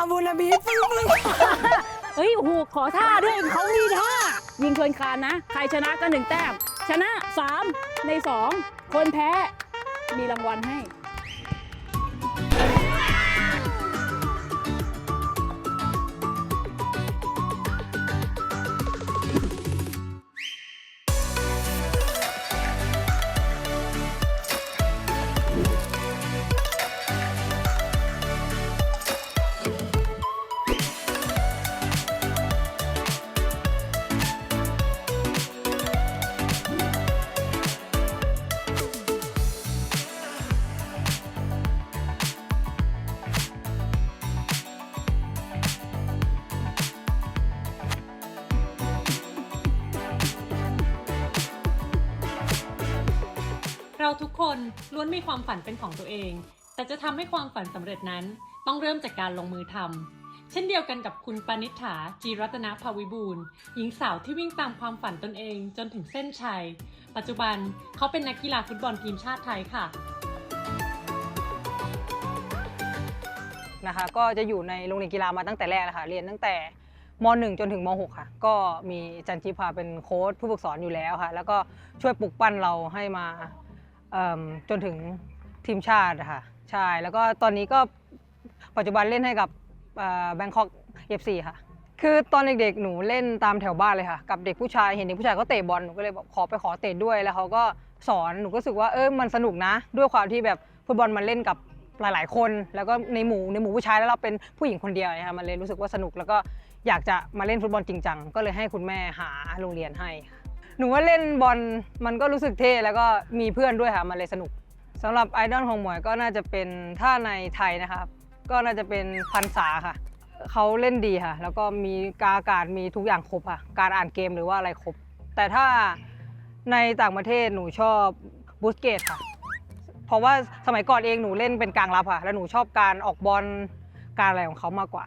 อาบูนาบีปึ้งปึ้งเฮ้ยโอ้โหขอท่าด้วยเขามีท่า ยิงชนคานนะ ใครชนะก็หนึ่งแต้ม ชนะ 3 ใน 2 คนแพ้ มีรางวัลให้ ทุกคนล้วนมีความฝันเป็นของตัวเอง แต่จะทำให้ความฝันสำเร็จนั้น ต้องเริ่มจากการลงมือทำเช่นเดียวกันกับคุณปณิฐาจีรัตนภาวิบูลหญิงสาวที่วิ่งตามความฝันตนเองจนถึงเส้นชัย ปัจจุบันเขาเป็นนักกีฬาฟุตบอลทีมชาติไทยค่ะนะคะก็จะอยู่ในโรงเรียนกีฬามาตั้งแต่แรกแล้วค่ะเรียนตั้งแต่ม .1 จนถึงม .6 ค่ะ ก็มีจันจิพาเป็นโค้ชผู้ฝึกสอนอยู่แล้วค่ะ แล้วก็ช่วยปลุกปั้นเราให้มา จนถึงทีมชาติค่ะใช่แล้วก็ตอนนี้ก็ปัจจุบันเล่นให้กับแบงคอกเอฟซีค่ะ คือตอนเด็กๆหนูเล่นตามแถวบ้านเลยค่ะ กับเด็กผู้ชายเห็นเด็กผู้ชายเขาเตะบอลหนูก็เลยขอไปขอเตะด้วยแล้วเขาก็สอนหนูก็รู้สึกว่าเออมันสนุกนะ ด้วยความที่แบบฟุตบอลมันเล่นกับหลาย ๆ คน แล้วก็ในหมู่ในหมู่ผู้ชายแล้วเราเป็นผู้หญิงคนเดียวนะคะมันเลยรู้สึกว่าสนุกแล้วก็อยากจะมาเล่นฟุตบอลจริงจังก็เลยให้คุณแม่หาโรงเรียนให้ค่ะ หนูว่าเล่นบอลมันก็รู้สึกเท่แล้วก็มีเพื่อนด้วยค่ะมันเลยสนุกสำหรับไอดอลของหมวยก็น่าจะเป็นถ้าในไทยนะครับ ก็น่าจะเป็นพันษาค่ะเขาเล่นดีค่ะ แล้วก็มีกาอากาศมีทุกอย่างครบค่ะ การอ่านเกมหรือว่าอะไรครบ แต่ถ้าในต่างประเทศหนูชอบบูสเกตค่ะ เพราะว่าสมัยก่อนเองหนูเล่นเป็นกลางรับค่ะ แล้วหนูชอบการออกบอลการอะไรของเขามากกว่า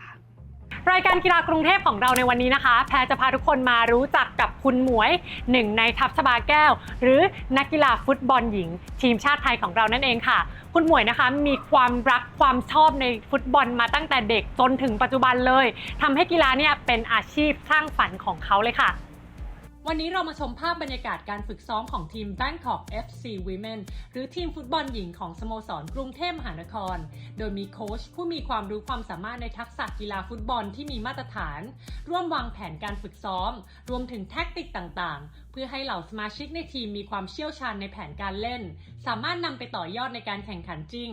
รายการกีฬากรุงเทพของเราในวันนี้นะคะ แพรจะพาทุกคนมารู้จักกับคุณหมวยหนึ่งในทัพชบาแก้ว หรือนักกีฬาฟุตบอลหญิง ทีมชาติไทยของเรานั่นเองค่ะ คุณหมวยนะคะมีความรักความชอบในฟุตบอลมาตั้งแต่เด็กจนถึงปัจจุบันเลยทำให้กีฬาเนี่ยเป็นอาชีพสร้างฝันของเขาเลยค่ะ วันนี้เรามาชมภาพบรรยากาศการฝึกซ้อมของทีม Bangkok FC Women หรือทีมฟุตบอลหญิงของสโมสรกรุงเทพมหานคร โดยมีโค้ชผู้มีความรู้ความสามารถในทักษะกีฬาฟุตบอลที่มีมาตรฐาน ร่วมวางแผนการฝึกซ้อม รวมถึงแท็กติกต่างๆ เพื่อให้เหล่าสมาชิกในทีมมีความเชี่ยวชาญในแผนการเล่น สามารถนำไปต่อยอดในการแข่งขันจริง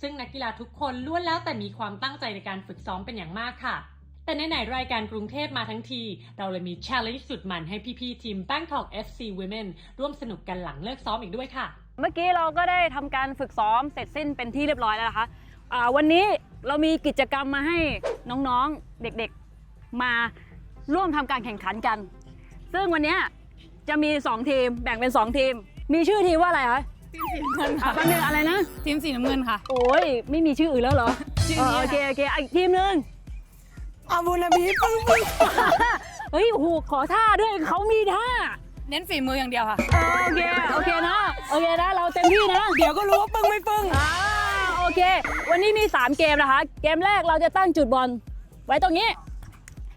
ซึ่งนักกีฬาทุกคนล้วนแล้วแต่มีความตั้งใจในการฝึกซ้อมเป็นอย่างมากค่ะ แต่ในไหนๆรายการกรุงเทพมาทั้งที เราเลยมี challenge สุดมันให้พี่ๆทีม Bangkok FC Women ร่วมสนุกกันหลังเลิกซ้อมอีกด้วยค่ะ เมื่อกี้เราก็ได้ทำการฝึกซ้อมเสร็จสิ้นเป็นที่เรียบร้อยแล้วนะคะอ่าวันนี้เรามีกิจกรรมมาให้น้องๆเด็กๆมาร่วมทำการแข่งขันกัน ซึ่งวันเนี้ยจะมี 2 ทีมแบ่งเป็น 2 ทีม มีชื่อทีมว่าอะไรคะทีมสีน้ำเงินอะค่ะแป๊บนึงอะไรนะ ทีมสีน้ำเงินค่ะ โอ้ยไม่มีชื่ออื่นแล้วเหรอชื่อเออนี้โอเคโอเคอะอีกทีมหนึง อาบูนาบีปึ้งปึ้งเฮ้ยโอ้โหขอท่าด้วยเขามีท่า เน้นฝีมืออย่างเดียวค่ะ เออโอเค โอเคนะ โอเคนะ เราเต็มที่นะ เดี๋ยวก็รู้ว่าปึ้งไม่ปึ้งอ่าโอเค วันนี้มี 3 เกมนะคะ เกมแรกเราจะตั้งจุดบอล ไว้ตรงนี้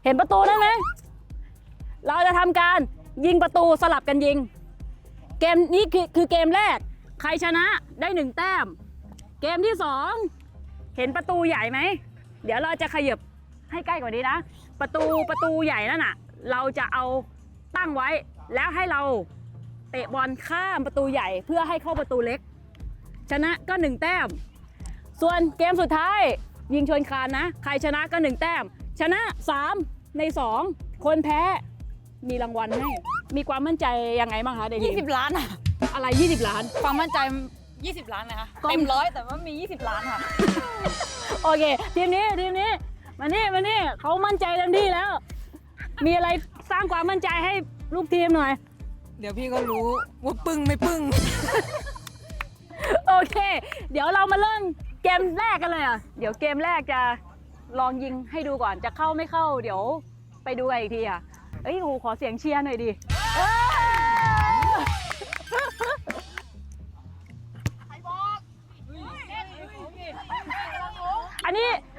เห็นประตูนั่นไหม เราจะทำการยิงประตูสลับกันยิง เกมนี้คือคือเกมแรก ใครชนะได้หนึ่งแต้ม เกมที่2เห็นประตูใหญ่ไหม เดี๋ยวเราจะขยับ ให้ใกล้กว่านี้นะ ประตูประตูใหญ่นั่นน่ะ เราจะเอาตั้งไว้ แล้วให้เราเตะบอลข้ามประตูใหญ่เพื่อให้เข้าประตูเล็ก ชนะก็1แต้ม ส่วนเกมสุดท้าย ยิงชนคานนะ ใครชนะก็1แต้ม ชนะ 3 ใน 2 คนแพ้มีรางวัลให้มีความมั่นใจยังไงบ้างคะเด็ก20 ล้านอะอะไร 20 ล้าน ความมั่นใจ 20 ล้านนะคะกล้องเต็มร้อยแต่ว่ามี 20 ล้านค่ะ โอเค ทีมนี้ทีมนี้ มานี่มานี่เขามั่นใจเต็มที่แล้ว มีอะไรสร้างความมั่นใจให้ลูกทีมหน่อย เดี๋ยวพี่ก็รู้ว่าปึ้งไม่ปึ้ง โอเค เดี๋ยวเรามาเริ่มเกมแรกกันเลยอะ เดี๋ยวเกมแรกจะลองยิงให้ดูก่อนจะเข้าไม่เข้า เดี๋ยวไปดูกันอีกทีอะเอ้ยโหขอเสียงเชียร์หน่อยดิ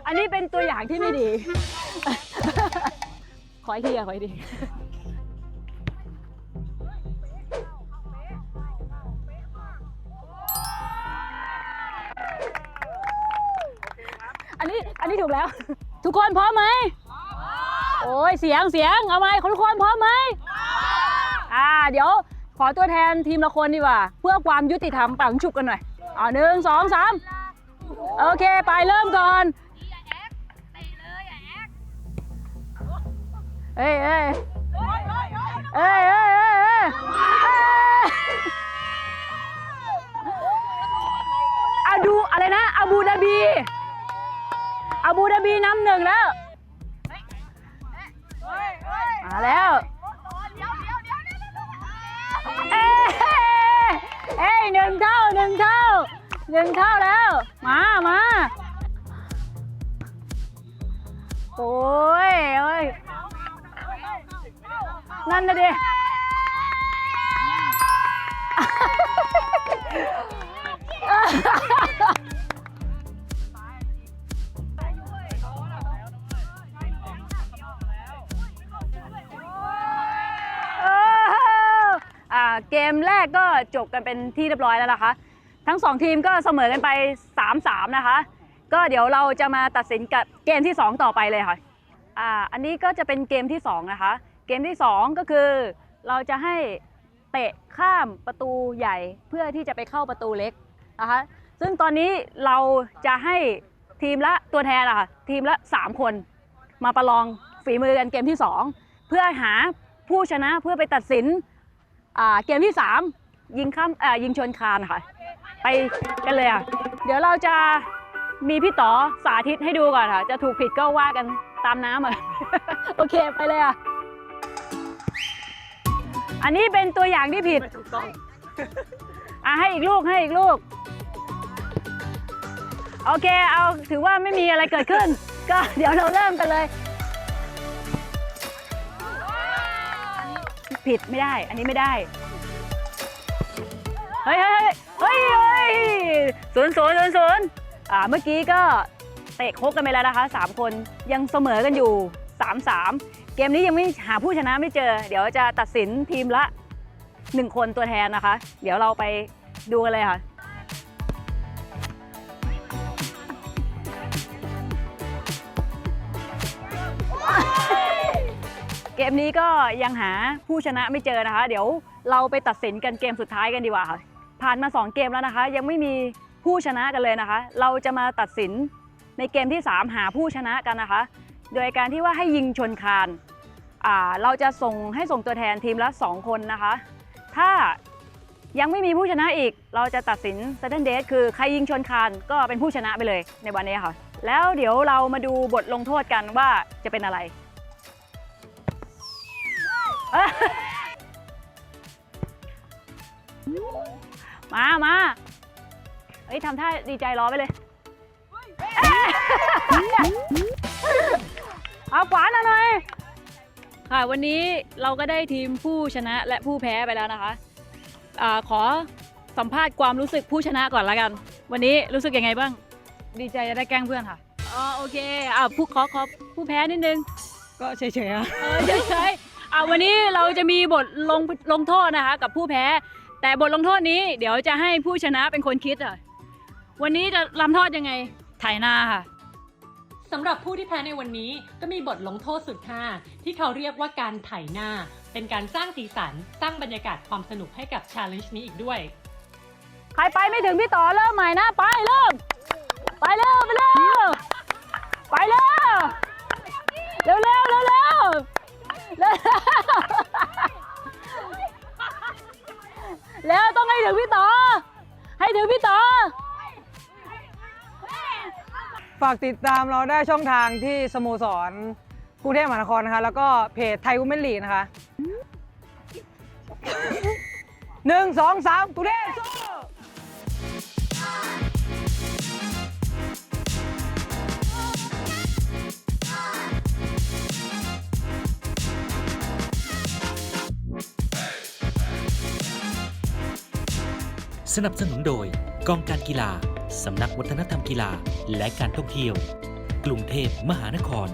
อันนี้เป็นตัวอย่างที่ไม่ดี ขออีกทีอะขออีกทีอันนี้อันนี้ถูกแล้ว ทุกคนพร้อมไหมโอ้ยเสียงเสียงเอาไหมทุกคนพร้อมไหมอ่าเดี๋ยวขอตัวแทนทีมละคนดีกว่า เพื่อความยุติธรรมปังฉุบกันหน่อยอ่าหนึ่งสองสามโอเค ไปเริ่มก่อน เอ้ยเอ้ยเอ้ยเอ้ยเอ้ยเอ้ยอาดูอะไรนะอาบูดาบีอาบูดาบีน้ำหนึ่งแล้วมาแล้วเอ้ยเอ้ยหนึ่งเท่าหนึ่งเท่าหนึ่งเท่าแล้ว มามาโอ้ยโอ้ย นั่นนะเอออ่าเกมแรกก็จบกันเป็นที่เรียบร้อยแล้วนะคะ ทั้งสองทีมก็เสมอกันไป 3-3 นะคะ ก็เดี๋ยวเราจะมาตัดสินกับเกมที่ 2 ต่อไปเลยค่ะอ่าอันนี้ก็จะเป็นเกมที่ 2 นะคะ เกมที่ 2 ก็คือเราจะให้เตะข้ามประตูใหญ่เพื่อที่จะไปเข้าประตูเล็กนะคะซึ่งตอนนี้เราจะให้ทีมละตัวแทนอะค่ะทีมละ 3 คนมาประลองฝีมือกันเกมที่ 2 เพื่อหาผู้ชนะเพื่อไปตัดสินเกมที่ 3 ยิงข้ามอ่ยิงชนคานค่ะ ไปกันเลยอะเดี๋ยวเราจะมีพี่ต่อสาธิตให้ดูก่อนค่ะ จะถูกผิดก็ว่ากันตามน้ำอะ โอเคไปเลยอะ อันนี้เป็นตัวอย่างที่ผิดถูกต้อง อะให้อีกลูกให้อีกลูก โอเคเอาถือว่าไม่มีอะไรเกิดขึ้น ก็เดี๋ยวเราเริ่มกันเลย ผิดไม่ได้ อันนี้ไม่ได้ เฮ้ยเฮ้ยเฮ้ยเฮ้ยศูนย์ศูนย์ศูนย์ศูนย์อ่าเมื่อกี้ก็เตะโคกกันไปแล้วนะคะสามคนยังเสมอกันอยู่ สามสามเกมนี้ยังไม่หาผู้ชนะไม่เจอ เดี๋ยวจะตัดสินทีมละหนึ่งคนตัวแทนนะคะ เดี๋ยวเราไปดูกันเลยค่ะเกมนี้ก็ยังหาผู้ชนะไม่เจอนะคะ เดี๋ยวเราไปตัดสินกันเกมสุดท้ายกันดีกว่าค่ะ ผ่านมา 2 เกมแล้วนะคะ ยังไม่มีผู้ชนะกันเลยนะคะ เราจะมาตัดสินในเกมที่ 3 หาผู้ชนะกันนะคะ โดยการที่ว่าให้ยิงชนคานาเราจะส่งให้ส่งตัวแทนทีมละ 2 คนนะคะ ถ้ายังไม่มีผู้ชนะอีก เราจะตัดสิน sudden death คือใครยิงชนคานก็เป็นผู้ชนะไปเลยในวันนี้ค่ะ แล้วเดี๋ยวเรามาดูบทลงโทษกันว่าจะเป็นอะไร มามาเฮ้ยทำท่าดีใจรอไปเลย เอาขวานหน่อยค่ะวันนี้เราก็ได้ทีมผู้ชนะและผู้แพ้ไปแล้วนะคะอาขอสัมภาษณ์ความรู้สึกผู้ชนะก่อนละกัน วันนี้รู้สึกยังไงบ้าง ดีใจจะได้แกล้งเพื่อนค่ะอ๋อโอเคอ่าผู้ขอขอผู้แพ้นิดนึงก็เฉยๆค่ะเออใช่ๆอ่าวันนี้เราจะมีบทลงลงโทษนะคะ กับผู้แพ้ แต่บทลงโทษนี้เดี๋ยวจะให้ผู้ชนะเป็นคนคิดอะวันนี้จะลำโทษยังไงไถนาค่ะ สำหรับผู้ที่แพ้ในวันนี้ก็มีบทลงโทษสุดห้าที่เขาเรียกว่าการไถหน้า เป็นการสร้างสีสันสร้างบรรยากาศความสนุกให้กับ challenge นี้อีกด้วย ใครไปไม่ถึงพี่ต่อเริ่มใหม่นะไปเริ่ม ไปเร็วไปเร็วไปเร็วเร็วเร็วเร็วเร็วเร็วแล้วต้องให้ถึงพี่ต่อให้ถึงพี่ต่อ ฝากติดตามเราได้ช่องทางที่สโมสรกรุงเทพมหานครนะคะ แล้วก็เพจไทยวูแมนลีกนะคะหนึ่งสองสามกรุงเทพสู้สนับสนุนโดยกองการกีฬา สำนักวัฒนธรรมกีฬาและการท่องเที่ยว กรุงเทพมหานคร